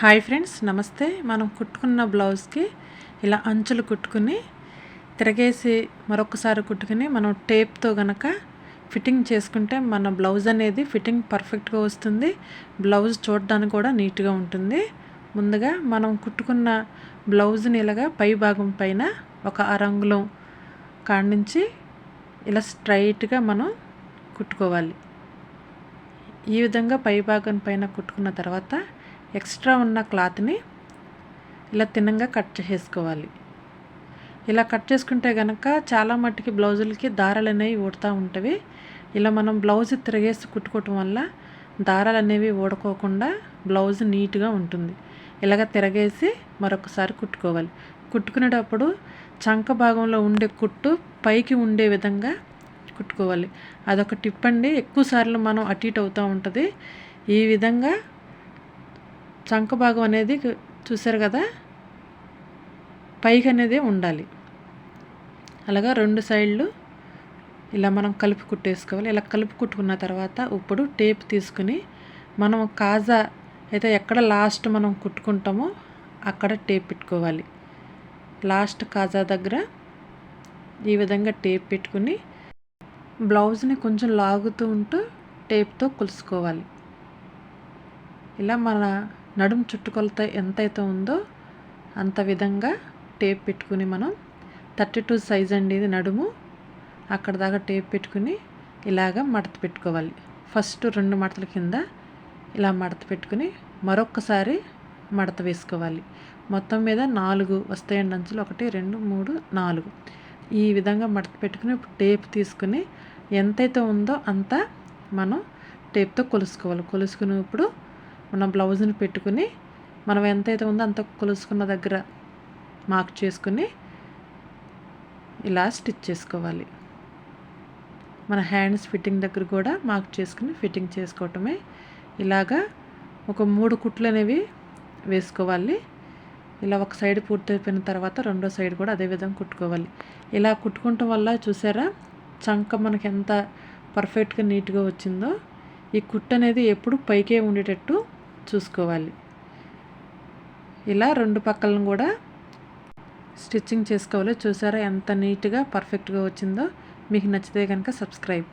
Hi friends నమస్తే. మనం కుట్టుకున్న బ్లౌజ్కి ఇలా అంచులు కుట్టుకుని తిరగేసి మరొకసారి కుట్టుకుని మనం టేప్తో గనక ఫిట్టింగ్ చేసుకుంటే మన బ్లౌజ్ అనేది ఫిట్టింగ్ పర్ఫెక్ట్గా వస్తుంది. బ్లౌజ్ చూడడానికి కూడా నీట్గా ఉంటుంది. ముందుగా మనం కుట్టుకున్న బ్లౌజ్ని ఇలాగా పై భాగం పైన ఒక అరంగులం కాడించి ఇలా స్ట్రైట్గా మనం కుట్టుకోవాలి. ఈ విధంగా పై భాగం పైన కుట్టుకున్న తర్వాత ఎక్స్ట్రా ఉన్న క్లాత్ని ఇలా తిన్నంగా కట్ చేసుకోవాలి. ఇలా కట్ చేసుకుంటే కనుక చాలా మట్టుకి బ్లౌజులకి దారాలు అనేవి ఊడుతూ ఉంటవి. ఇలా మనం బ్లౌజ్ తిరిగేసి కుట్టుకోవటం వల్ల దారాలు అనేవి ఊడుకోకుండా బ్లౌజ్ నీట్గా ఉంటుంది. ఇలాగ తిరగేసి మరొకసారి కుట్టుకోవాలి. కుట్టుకునేటప్పుడు చంక భాగంలో ఉండే కుట్టు పైకి ఉండే విధంగా కుట్టుకోవాలి. అదొక టిప్ అండి. ఎక్కువసార్లు మనం అటు ఇటు అవుతూ ఉంటుంది. ఈ విధంగా చంక భాగం అనేది చూసారు కదా? పైకి అనేది ఉండాలి. అలాగా రెండు సైడ్లు ఇలా మనం కలిపి కుట్టేసుకోవాలి. ఇలా కలిపి కుట్టుకున్న తర్వాత ఇప్పుడు టేప్ తీసుకుని మనం కాజా అయితే ఎక్కడ లాస్ట్ మనం కుట్టుకుంటామో అక్కడ టేప్ పెట్టుకోవాలి. లాస్ట్ కాజా దగ్గర ఈ విధంగా టేప్ పెట్టుకుని బ్లౌజ్ని కొంచెం లాగుతూ ఉంటూ టేప్తో కొలుసుకోవాలి. ఇలా మన నడుము చుట్టుకొలత ఎంతైతే ఉందో అంత విధంగా టేప్ పెట్టుకుని మనం థర్టీ టూ సైజ్ అండి ఇది నడుము. అక్కడ దాకా టేప్ పెట్టుకుని ఇలాగ మడత పెట్టుకోవాలి. ఫస్ట్ రెండు మడతల కింద ఇలా మడత పెట్టుకుని మరొక్కసారి మడత వేసుకోవాలి. మొత్తం మీద నాలుగు వస్తాయండి అంచులు. ఒకటి రెండు మూడు నాలుగు. ఈ విధంగా మడత పెట్టుకుని టేప్ తీసుకుని ఎంతైతే ఉందో అంత మనం టేప్తో కొలుసుకోవాలి. కొలుసుకున్నప్పుడు మన బ్లౌజ్ని పెట్టుకుని మనం ఎంతైతే ఉందో అంత కొలుసుకున్న దగ్గర మార్క్ చేసుకుని ఇలా స్టిచ్ చేసుకోవాలి. మన హ్యాండ్స్ ఫిట్టింగ్ దగ్గర కూడా మార్క్ చేసుకుని ఫిట్టింగ్ చేసుకోవటమే. ఇలాగా ఒక మూడు కుట్లు అనేవి వేసుకోవాలి. ఇలా ఒక సైడ్ పూర్తయిపోయిన తర్వాత రెండో సైడ్ కూడా అదే విధంగా కుట్టుకోవాలి. ఇలా కుట్టుకోవటం వల్ల చూసారా? చంక మనకి ఎంత పర్ఫెక్ట్గా నీట్గా వచ్చిందో. ఈ కుట్టు అనేది ఎప్పుడు పైకే ఉండేటట్టు చూసుకోవాలి. ఇలా రెండు పక్కలను కూడా స్టిచ్చింగ్ చేసుకోవాలి చూసారా? ఎంత నీట్గా పర్ఫెక్ట్గా వచ్చిందో. మీకు నచ్చితే కనుక సబ్స్క్రైబ్.